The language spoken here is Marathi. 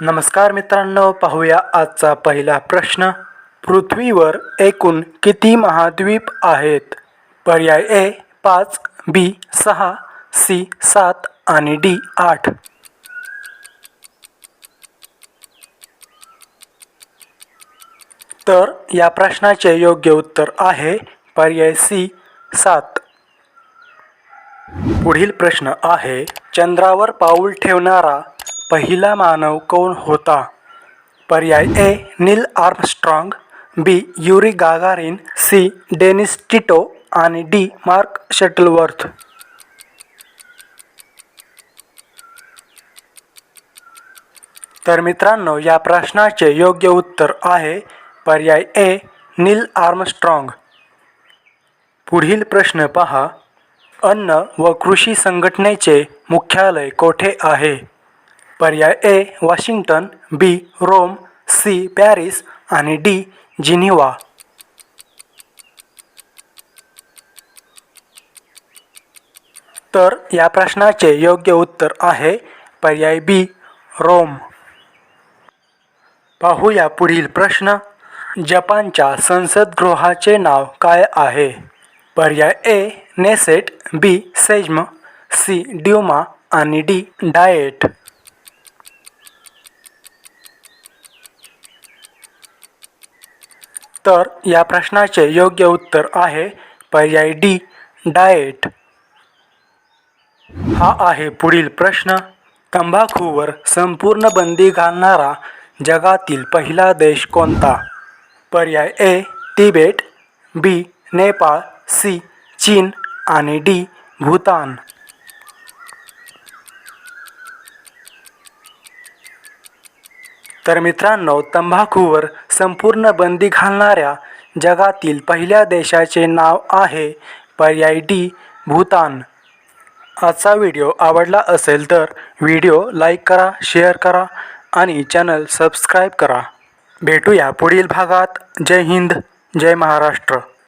नमस्कार मित्रांनो पाहूया आजचा पहिला प्रश्न. पृथ्वीवर एकूण किती महाद्वीप आहेत? पर्याय ए पाच बी सहा सी सात आणि डी आठ. तर या प्रश्नाचे योग्य उत्तर आहे पर्याय सी सात. पुढील प्रश्न आहे चंद्रावर पाऊल ठेवणारा पहिला मानव कोण होता? पर्याय A Neil Armstrong B Yuri Gagarin C Dennis Tito आणि डी मार्क शटलवर्थ. तर मित्रांनो या प्रश्नाचे योग्य उत्तर आहे पर्याय ए नील आर्मस्ट्रॉंग. पुढील प्रश्न पहा. अन्न व कृषी संघटनेचे मुख्यालय कोठे आहे? पर्याय A Washington B Rome C Paris आणि डी जिनिव्हा. तर या प्रश्नाचे योग्य उत्तर आहे पर्याय बी रोम. पाहूया पुढील प्रश्न. जपानच्या संसदगृहाचे नाव काय आहे? पर्याय A Knesset B Sejm C Duma आणि डी डाएट तर या प्रश्नाचे योग्य उत्तर आहे पर्याय डी डाएट. हा आहे पुढील प्रश्न. तंबाखूवर संपूर्ण बंदी घालणारा जगातील पहिला देश कोणता? पर्याय A Tibet B Nepal C चीन आणि डी भूतान. तर मित्रांनो तंबाखूवर संपूर्ण बंदी घालणाऱ्या जगातील पहिल्या देशाचे नाव आहे पर्याय डी भूतान. आजचा व्हिडिओ आवडला असेल तर व्हिडिओ लाईक करा शेअर करा आणि चॅनल सबस्क्राईब करा. भेटूया पुढील भागात. जय हिंद जय महाराष्ट्र.